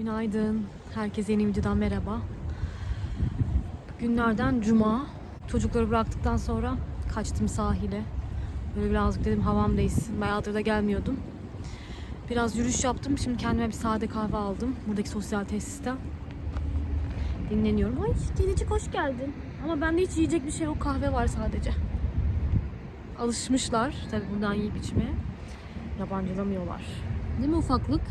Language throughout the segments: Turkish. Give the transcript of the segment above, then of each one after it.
Günaydın. Herkese yeni videodan merhaba. Günlerden cuma. Çocukları bıraktıktan sonra kaçtım sahile. Böyle birazcık dedim havam değişsin. Bayağıdır da gelmiyordum. Biraz yürüyüş yaptım. Şimdi kendime bir sade kahve aldım. Buradaki sosyal tesisten. Dinleniyorum. Ay Cenicik hoş geldin. Ama bende hiç yiyecek bir şey yok. Kahve var sadece. Alışmışlar tabii buradan yiyip içmeye. Yabancılamıyorlar. Değil mi ufaklık?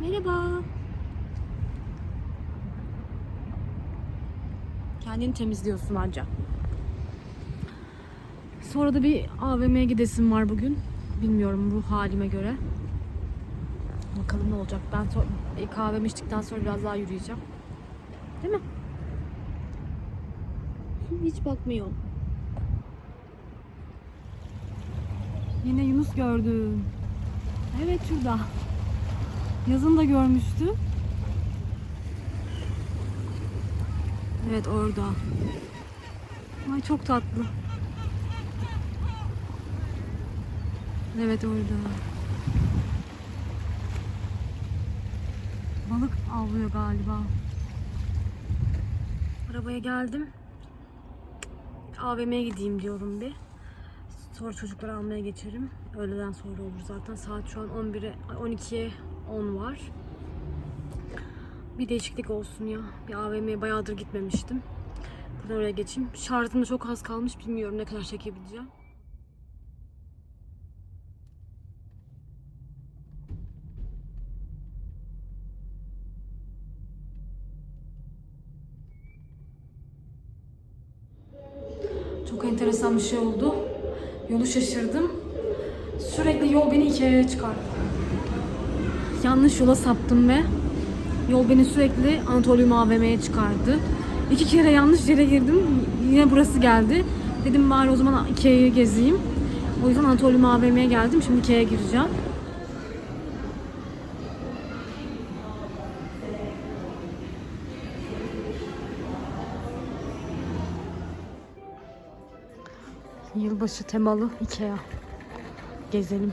Merhaba. Kendini temizliyorsun anca. Sonra da bir AVM'ye gidesim var bugün. Bilmiyorum ruh halime göre. Bakalım ne olacak. Ben so kahvemi içtikten sonra biraz daha yürüyeceğim. Değil mi? Hiç bakmıyor. Yine Yunus gördüm. Evet şurada. Yazın da görmüştüm. Evet orada. Ay çok tatlı. Evet orada. Balık avlıyor galiba. Arabaya geldim. AVM'ye gideyim diyorum bir. Sonra çocukları almaya geçerim. Öğleden sonra olur zaten. Saat şu an 11'e, 12'ye 10 var. Bir değişiklik olsun ya. Bir AVM'ye bayağıdır gitmemiştim. Buradan oraya geçeyim. Şarjım da çok az kalmış. Bilmiyorum ne kadar çekebileceğim. Çok enteresan bir şey oldu. Yolu şaşırdım. Sürekli yol beni iki yere çıkardı. Yanlış yola saptım ve yol beni sürekli Anatolium AVM'ye çıkardı. İki kere yanlış yere girdim. Yine burası geldi. Dedim bari o zaman Ikea'yı gezeyim. O yüzden Anatolium AVM'ye geldim. Şimdi Ikea'ya gireceğim. Yılbaşı temalı Ikea. Gezelim.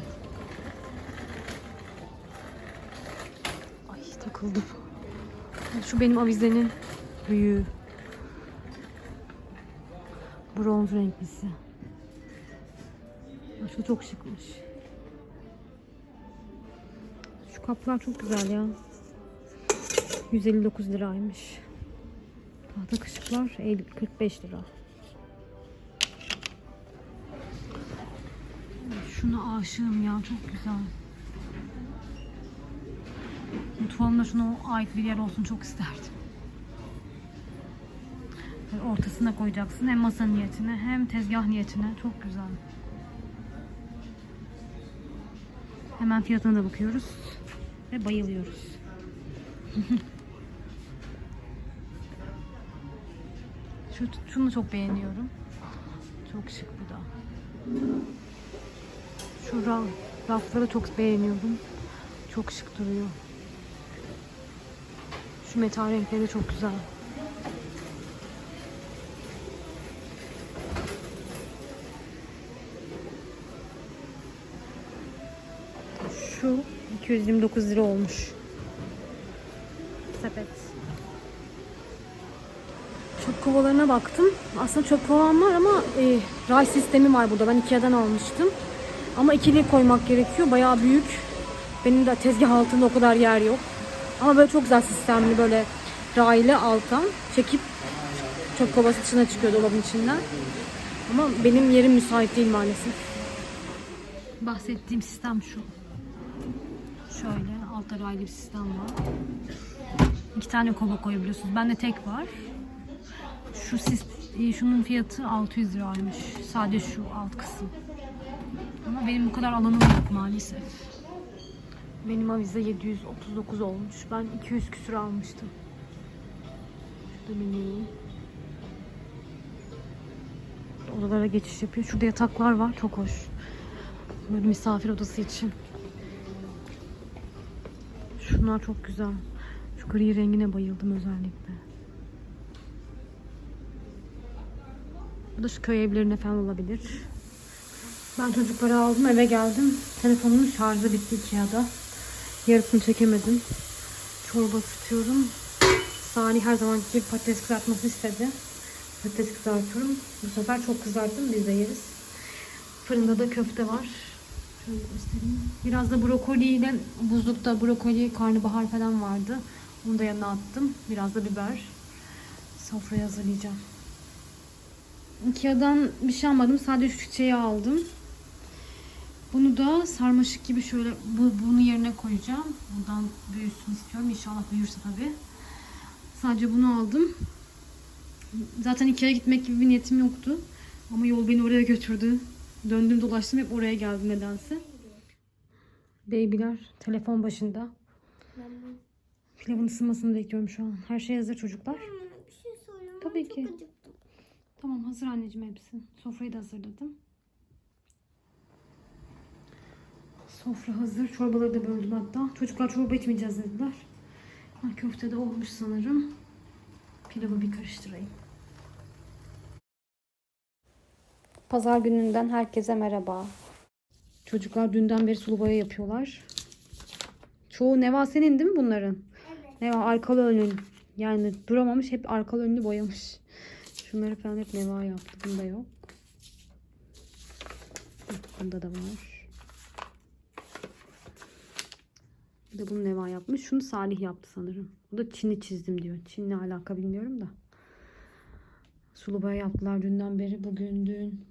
Takıldım. Şu benim avizenin büyüğü. Bronz renklisi. Şu çok şıkmış. Şu kaplar çok güzel ya. 159 liraymış. Tahta kaşıklar 50 45 lira. Şuna aşığım ya çok güzel. Mutfağımda şuna ait bir yer olsun çok isterdim. Ortasına koyacaksın hem masa niyetine hem tezgah niyetine çok güzel. Hemen fiyatına da bakıyoruz ve bayılıyoruz. Şu, şunu çok beğeniyorum. Çok şık bu da. Şu ra rafları çok beğeniyorum. Çok şık duruyor. Şu metal renkleri de çok güzel. Şu 229 lira olmuş. Sepet. Çöp kovalarına baktım. Aslında çöp kovam var ama e, ray sistemi var burada. Ben Ikea'dan almıştım. Ama ikili koymak gerekiyor. Bayağı büyük. Benim de tezgah altında o kadar yer yok. Ama böyle çok güzel sistemli böyle raylı alttan çekip çöp kovası dışına çıkıyor dolabın içinden. Ama benim yerim müsait değil maalesef. Bahsettiğim sistem şu. Şöyle altta raylı bir sistem var. İki tane kova koyabiliyorsunuz. Bende tek var. Şu sist- şunun fiyatı 600 liraymış. Sadece şu alt kısım. Ama benim bu kadar alanım yok maalesef. Benim avize 739 olmuş. Ben 200 küsür almıştım. Şurada menü. Odalara geçiş yapıyor. Şurada yataklar var. Çok hoş. Böyle misafir odası için. Şunlar çok güzel. Şu gri rengine bayıldım özellikle. Bu da şu köy evlerine falan olabilir. Ben çocukları aldım eve geldim. Telefonumun şarjı bitti Ikea'da. Yarısını çekemedim. çorba tutuyorum. Salih her zamanki gibi patates kızartması istedi. Patates kızartıyorum. Bu sefer çok kızarttım. Biz de yeriz. Fırında da köfte var. Şöyle göstereyim. Biraz da brokoliyle buzlukta brokoli, karnabahar falan vardı. Onu da yanına attım. Biraz da biber. Sofrayı hazırlayacağım. Ikea'dan bir şey almadım. Sadece şu çiçeği aldım. Bunu da sarmaşık gibi şöyle bu, bunu yerine koyacağım. Bundan büyüsün istiyorum. İnşallah büyürse tabii. Sadece bunu aldım. Zaten Ikea'ya gitmek gibi bir niyetim yoktu. Ama yol beni oraya götürdü. Döndüm dolaştım hep oraya geldim nedense. Babyler telefon başında. Pilavın ısınmasını bekliyorum şu an. Her şey hazır çocuklar. Bir şey soruyorum. Tabii ki. acıktım. Tamam hazır anneciğim hepsi. Sofrayı da hazırladım. Sofra hazır. Çorbaları da böldüm hatta. Çocuklar çorba içmeyeceğiz dediler. Ha, köfte de olmuş sanırım. Pilavı bir karıştırayım. Pazar gününden herkese merhaba. Çocuklar dünden beri sulu boya yapıyorlar. Çoğu Neva senin değil mi bunların? Evet. Neva arkalı önün. Yani duramamış hep arkalı önünü boyamış. Şunları falan hep Neva yaptı. Bunda yok. Bunda da var. Bir de bunu Neva yapmış. Şunu Salih yaptı sanırım. Bu da Çin'i çizdim diyor. Çin'le alaka bilmiyorum da. Sulu boya yaptılar dünden beri. Bugün dün.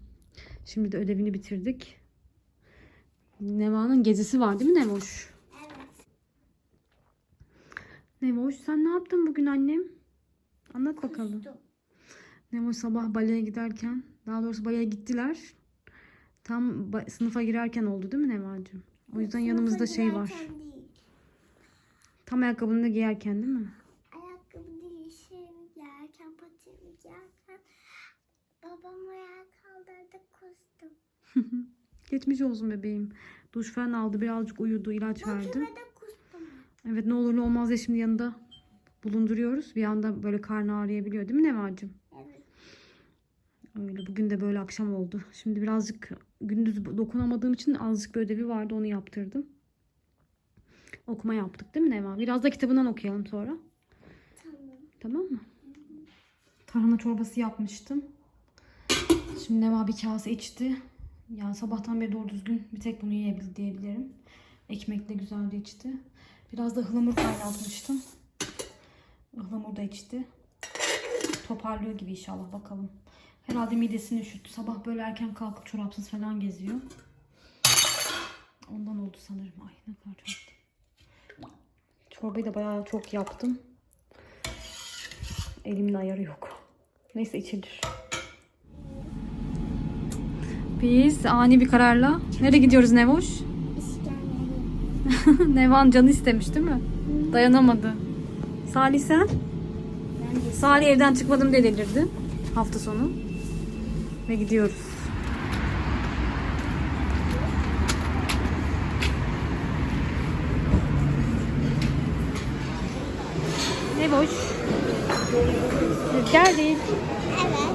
Şimdi de ödevini bitirdik. Neva'nın gezisi var değil mi Nevoş? Evet. Nevoş sen ne yaptın bugün annem? Anlat bakalım. Kustum. Nevoş sabah baleye giderken, daha doğrusu baleye gittiler. Tam sınıfa girerken oldu değil mi Nevacığım? O yüzden yanımızda şey var. Sınıfa değil. Tam ayakkabını da giyerken değil mi? Ayakkabı değil, şeyimi giyerken, patiğimi giyerken babam ayağa kaldırdı kustum. Geçmiş olsun bebeğim. Duş falan aldı, birazcık uyudu, ilaç verdi. Kustum. Evet ne olur ne olmaz ya şimdi yanında bulunduruyoruz. Bir anda böyle karnı ağrıyabiliyor değil mi Nevacığım? Evet. Öyle bugün de böyle akşam oldu. Şimdi birazcık gündüz dokunamadığım için azıcık bir ödevi vardı onu yaptırdım. Okuma yaptık değil mi Neva? Biraz da kitabından okuyalım sonra. Tamam. Tamam mı? Tarhana çorbası yapmıştım. Şimdi Neva bir kase içti. Yani sabahtan beri doğru düzgün bir tek bunu yiyebildi diyebilirim. Ekmekle güzelce içti. Biraz da ıhlamur kaynatmıştım. Ihlamur da içti. Toparlıyor gibi inşallah bakalım. Herhalde midesini üşüttü. Sabah böyle erken kalkıp çorapsız falan geziyor. Ondan oldu sanırım. Ay ne kadar çok. Çorbayı da bayağı çok yaptım. Elimin ayarı yok. Neyse içilir. Biz ani bir kararla nereye gidiyoruz Nevoş? Nevan canı istemiş değil mi? Dayanamadı. Salih sen? Salih evden çıkmadım delirdi hafta sonu. Ve gidiyoruz. Ne boş? Rüzgar değil. Evet.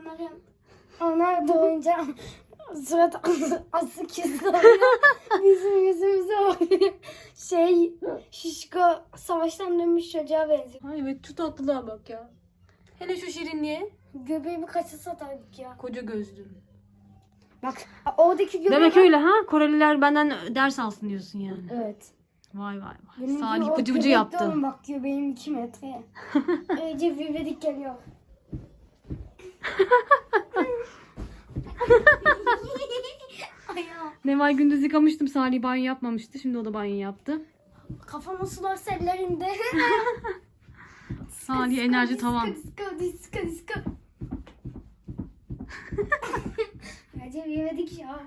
Onların onlar doğunca surat asık oluyor. Bizim yüzümüze oluyor. Şey şişko savaştan dönmüş çocuğa benziyor. Ay evet şu tatlılığa bak ya. Hele şu şirinliğe. Göbeğimi kaça satardık ya. Koca gözlü. Bak oradaki göbeği Demek öyle ha? Koreliler benden ders alsın diyorsun yani. Evet. Vay vay vay. Benim Salih bıcı bıcı yaptı. Bak göbeğim 2 metre. Recep İvedik geliyor. Neval gündüz yıkamıştım. Salih banyo yapmamıştı. Şimdi o da banyo yaptı. Kafama sular sellerinde. Salih enerji tavan. Disko disko disko. Recep İvedik ya.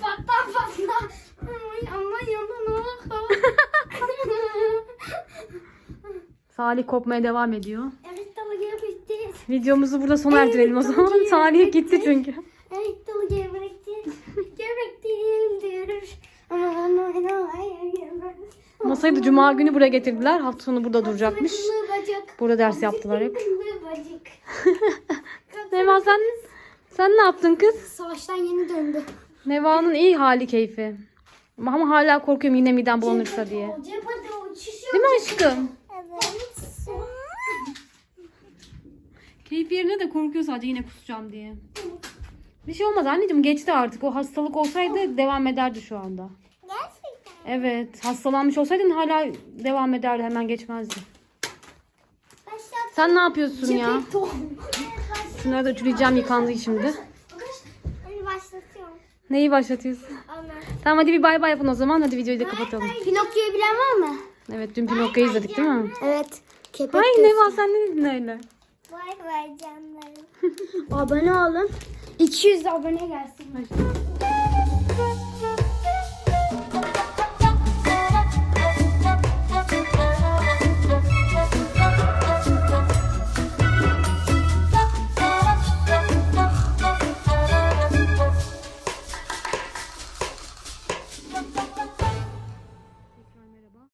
patla patla. Ama yanına Salih kopmaya devam ediyor. Evet dalı gebertti. Videomuzu burada sona erdirelim o zaman. Tabii. Salih gitti çünkü. Evet dalı gebertti. Gebrek değildir. Ama bana hayır geber. Masayı da cuma günü buraya getirdiler. Hafta sonu burada duracakmış. Bacak. Burada ders yaptılar hep. Bacak. Neva sen sen ne yaptın kız? Savaştan yeni döndü. Neva'nın iyi hali keyfi. Ama hala korkuyorum yine midem bulanırsa diye. Cephede uçuşuyor. Değil mi aşkım? Evet. Keyfi yerine de korkuyor sadece yine kusacağım diye. Bir şey olmaz anneciğim geçti artık. O hastalık olsaydı devam ederdi şu anda. Gerçekten. Evet hastalanmış olsaydın hala devam ederdi hemen geçmezdi. Başlat. Sen ne yapıyorsun ya? Şunları da ütüleyeceğim yıkandı şimdi. Başlatıyorum. Neyi başlatıyorsun? Tamam hadi bir bay bay yapın o zaman. Hadi videoyu da kapatalım. Pinokyo'yu bilen var mı? Evet dün Pinokyo'yu izledik değil mi? Evet. Kepek Ay gözlü. Neva sen ne dedin öyle? Vay vay canlarım. abone olun. 200 abone gelsin.